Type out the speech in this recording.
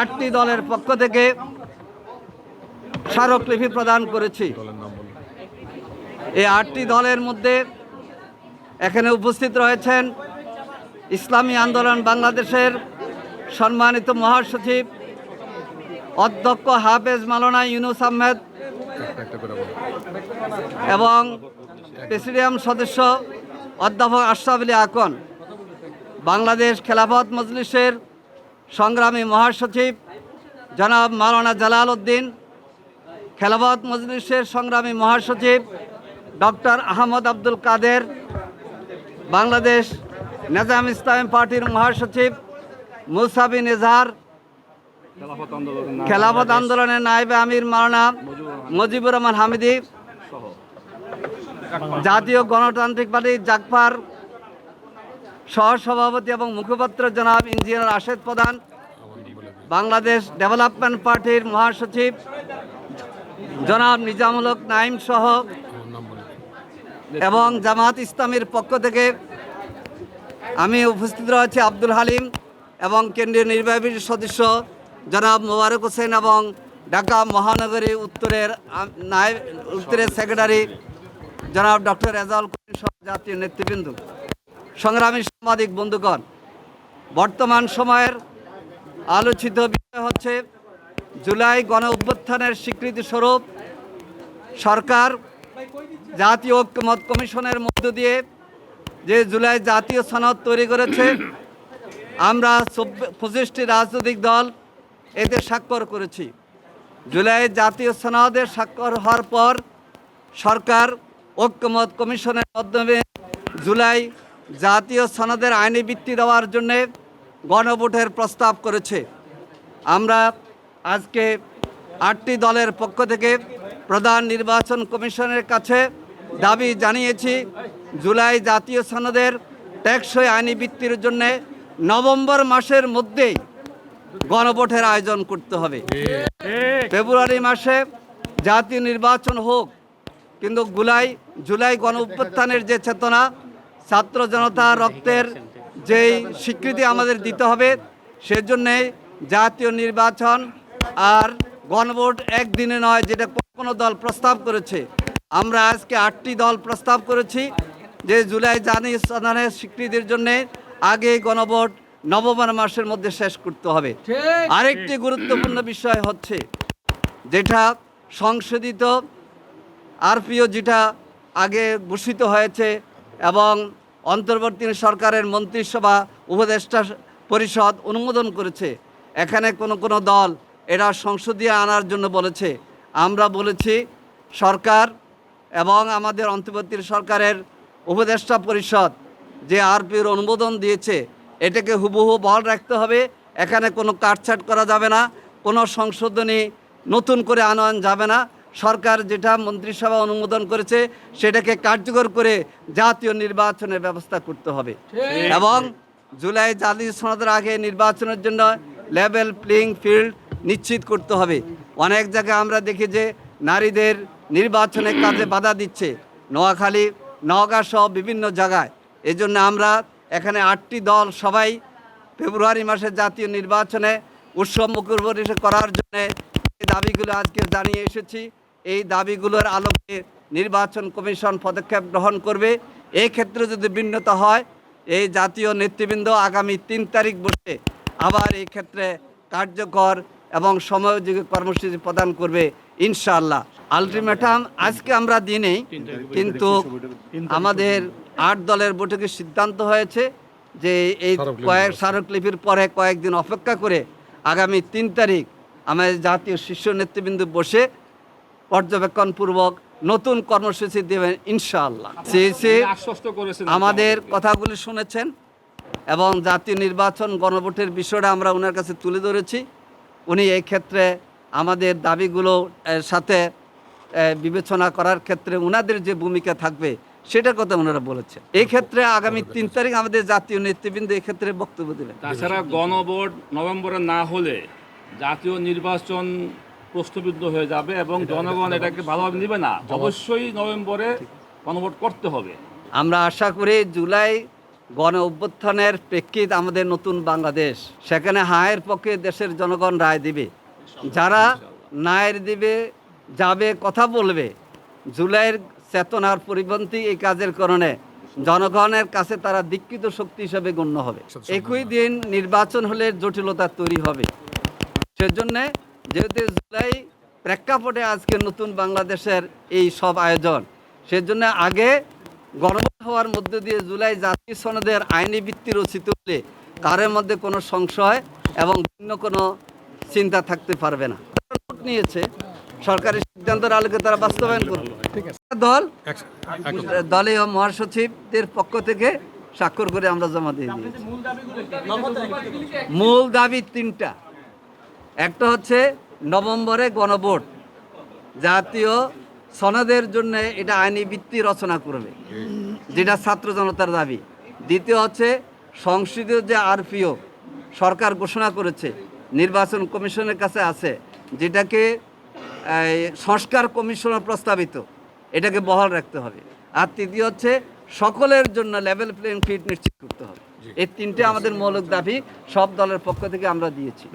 আটটি দলের পক্ষ থেকে স্মারকলিপি প্রদান করেছি। এই আটটি দলের মধ্যে এখানে উপস্থিত রয়েছেন ইসলামী আন্দোলন বাংলাদেশের সম্মানিত মহাসচিব অধ্যক্ষ হাফেজ মালানা ইউনুস আহমেদ এবং প্রেসিডিয়াম সদস্য অধ্যাপক আশরাফ আলী আকন। বাংলাদেশ খেলাফত মজলিসের সংগ্রামী মহাসচিব জনাব মাওলানা জালাল উদ্দিন খেলাফত মজলিসের সংগ্রামী মহাসচিব ডক্টর আহমদ আব্দুল কাদের বাংলাদেশ নেজাম ইসলামী পার্টির মহাসচিব মুসাবিন এজাহার খেলাফত আন্দোলনের নায়েবে আমির মাওলানা মুজিবুর রহমান। হামিদি জাতীয় গণতান্ত্রিক পার্টি জাগফার সহসভাপতি এবং মুখপাত্র জনাব ইঞ্জিনিয়ার আশেদ প্রধান বাংলাদেশ ডেভেলপমেন্ট পার্টির মহাসচিব জনাব নিজামুল হক নাইম সহ এবং জামাত ইসলামের পক্ষ থেকে আমি উপস্থিত রয়েছি আব্দুল হালিম এবং কেন্দ্রীয় নির্বাহী সদস্য জনাব মোবারক হোসেন এবং ঢাকা মহানগরী উত্তরের নায়েব, উত্তরের সেক্রেটারি জনাব ডক্টর রেজাউল করিম সহ জাতীয় নেতৃবৃন্দ। সংগ্রামী সাংবাদিক বন্ধুগণ, বর্তমান সময়ের আলোচিত বিষয় হচ্ছে, জুলাই গণ অভ্যুত্থানের স্বীকৃতি স্বরূপ সরকার জাতীয় ঐক্যমত কমিশনের মধ্য দিয়ে যে জুলাই জাতীয় সনদ তৈরি করেছে, আমরা পঁচিশটি রাজনৈতিক দল এতে স্বাক্ষর করেছি। জুলাই জাতীয় সনদে স্বাক্ষর হওয়ার পর সরকার ঐক্যমত কমিশনের মাধ্যমে জুলাই জাতীয় সনদের আইনি ভিত্তি দেওয়ার জন্যে গণভোটের প্রস্তাব করেছে। আমরা আজকে আটটি দলের পক্ষ থেকে প্রধান নির্বাচন কমিশনের কাছে দাবি জানিয়েছি, জুলাই জাতীয় সনদের টেকসই আইনি বৃত্তির জন্য নভেম্বর মাসের মধ্যেই গণভোটের আয়োজন করতে হবে। ফেব্রুয়ারি মাসে জাতীয় নির্বাচন হোক, কিন্তু গুলাই, জুলাই গণ যে চেতনা, ছাত্র জনতা রক্তের যেই স্বীকৃতি আমাদের দিতে হবে সেজন্যে জাতীয় নির্বাচন আর গণভোট একদিনে নয় যেটা কোনো কোনো দল প্রস্তাব করেছে। আমরা আজকে আটটি দল প্রস্তাব করেছি যে জুলাই জানি সনদের স্বীকৃতির জন্যে আগে গণভোট নভেম্বর মাসের মধ্যে শেষ করতে হবে। আরেকটি গুরুত্বপূর্ণ বিষয় হচ্ছে যেটা সংশোধিত আরপিও যেটা আগে ঘোষিত হয়েছে এবং অন্তর্বর্তী সরকারের মন্ত্রিসভা উপদেষ্টা পরিষদ অনুমোদন করেছে। এখানে কোনো কোনো দল এরা সংসদীয় আনার জন্য বলেছে। আমরা বলেছি সরকার এবং আমাদের অন্তর্বর্তী সরকারের উপদেষ্টা পরিষদ যে আরপির অনুমোদন দিয়েছে, এটাকে হুবহু বহাল রাখতে হবে। এখানে কোনো কাটছাট করা যাবে না, কোনো সংশোধনী নতুন করে আনয়ন যাবে না। সরকার যেটা মন্ত্রিসভা অনুমোদন করেছে সেটাকে কার্যকর করে জাতীয় নির্বাচনের ব্যবস্থা করতে হবে। এবং জুলাই জাতীয় সনদের আগে নির্বাচনের জন্য লেভেল প্লেইং ফিল্ড নিশ্চিত করতে হবে। অনেক জায়গায় আমরা দেখি যে নারীদের নির্বাচনের কাজে বাধা দিচ্ছে। নোয়াখালী নওগাঁ সহ বিভিন্ন জায়গায়। এজন্য আমরা এখানে আটটি দল সবাই ফেব্রুয়ারি মাসে জাতীয় নির্বাচনে উৎসব মুখর করার জন্য দাবিগুলো আজকে জানিয়ে এসেছি। এই দাবিগুলোর আলোকে নির্বাচন কমিশন পদক্ষেপ গ্রহণ করবে। এই ক্ষেত্রে যদি ভিন্নতা হয় এই জাতীয় নেতৃবৃন্দ আগামী তিন তারিখ বসে আবার এই ক্ষেত্রে কার্যকর এবং সময়োযোগী কর্মসূচি প্রদান করবে ইনশাআল্লাহ। আলটিমেটাম আজকে আমরা দিনেই কিন্তু আমাদের আট দলের বৈঠকে সিদ্ধান্ত হয়েছে যে এই কয়েক স্মারকলিপির পরে কয়েকদিন অপেক্ষা করে আগামী তিন তারিখ আমাদের জাতীয় শীর্ষ নেতৃবৃন্দ বসে পর্যবেক্ষণপূর্বক নতুন কর্মসূচি দেবেন ইনশাআল্লাহ। আমাদের কথাগুলি শুনেছেন এবং জাতীয় নির্বাচন গণভোটের বিষয়টা আমরা ওনার কাছে তুলে ধরেছি। উনি এই ক্ষেত্রে আমাদের দাবিগুলো সাথে বিবেচনা করার ক্ষেত্রে ওনাদের যে ভূমিকা থাকবে সেটার কথা ওনারা বলেছেন। এই ক্ষেত্রে আগামী তিন তারিখ আমাদের জাতীয় নেতৃবৃন্দ এই ক্ষেত্রে বক্তব্য দেবেন। তাছাড়া গণভোট নভেম্বরে না হলে জাতীয় নির্বাচন প্রশ্নবিদ্ধ হয়ে যাবে এবং জনগণ এটাকে ভালোভাবে নেবে না। অবশ্যই নভেম্বরে গণভোট করতে হবে। আমরা আশা করি জুলাই গণ অভ্যুত্থানের প্রেক্ষিত আমাদের নতুন বাংলাদেশ সেখানে হায়ের পক্ষে দেশের জনগণ রায় দিবে। যারা নায়ের দিবে যাবে কথা বলবে জুলাইয়ের চেতনার পরিপন্থী এই কাজের কারণে জনগণের কাছে তারা দীক্ষিত শক্তি হিসেবে গণ্য হবে। একই দিন নির্বাচন হলে জটিলতা তৈরি হবে। সেজন্যে যেহেতু জুলাই প্রেক্ষাপটে আজকে নতুন বাংলাদেশের এই সব আয়োজন সেজন্য আগে গণভোট হওয়ার মধ্য দিয়ে জুলাই জাতীয় সনদের আইনি ভিত্তি রচিত হলে তার মধ্যে কোনো সংশয় এবং ভিন্ন কোনো চিন্তা থাকতে পারবে না। নোট নিয়েছে সরকারি সিদ্ধান্তের আলোকে তারা বাস্তবায়ন করবে। দল দলীয় মহাসচিবদের পক্ষ থেকে স্বাক্ষর করে আমরা জমা দিয়ে দিয়েছি। মূল দাবি তিনটা। একটা হচ্ছে নভেম্বরে গণভোট। জাতীয় সনদের জন্য এটা আইনি ভিত্তি রচনা করবে, যেটা ছাত্র জনতার দাবি। দ্বিতীয় হচ্ছে সংসদীয় যে আরপিও সরকার ঘোষণা করেছে, নির্বাচন কমিশনের কাছে আছে, যেটাকে সংস্কার কমিশনের প্রস্তাবিত, এটাকে বহাল রাখতে হবে। আর তৃতীয় হচ্ছে সকলের জন্য লেভেল প্লেইং ফিল্ড নিশ্চিত করতে হবে। এই তিনটে আমাদের মৌলিক দাবি সব দলের পক্ষ থেকে আমরা দিয়েছি।